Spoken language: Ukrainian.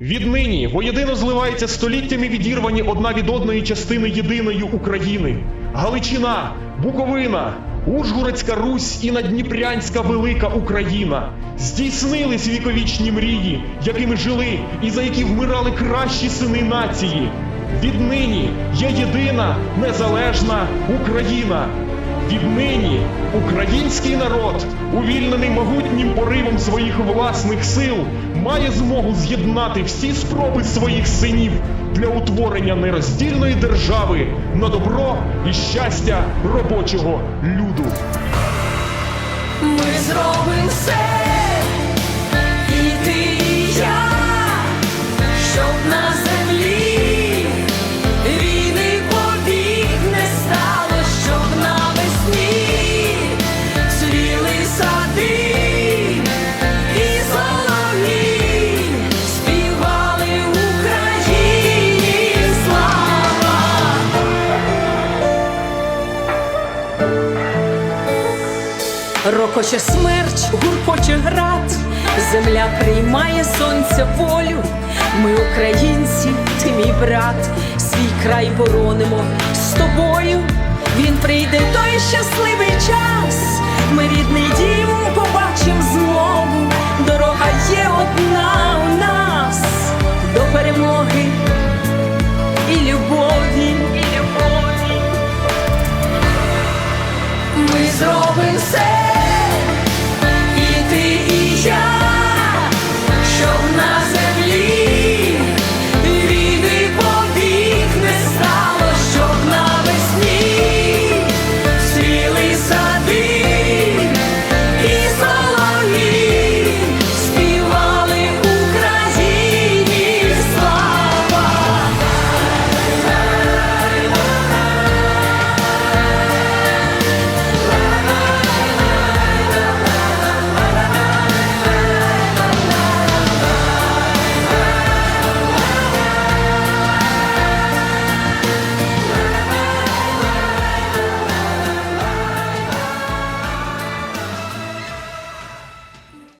Віднині воєдино зливаються століттями відірвані одна від одної частини єдиної України. Галичина, Буковина, Ужгородська Русь і Надніпрянська Велика Україна здійснились віковічні мрії, якими жили і за які вмирали кращі сини нації. Віднині є єдина незалежна Україна. Віднині український народ, увільнений могутнім поривом своїх власних сил, має змогу з'єднати всі спроби своїх синів для утворення нероздільної держави на добро і щастя робочого люду. Ми зробимо все, Рокоче смерч, гуркоче град, земля приймає сонця волю. Ми, українці, ти мій брат, свій край боронимо з тобою. Він прийде той щасливий час. Ми рідний дім побачим знову. Дорога є одна у нас до перемоги і любові. І любові. Ми зробимо все.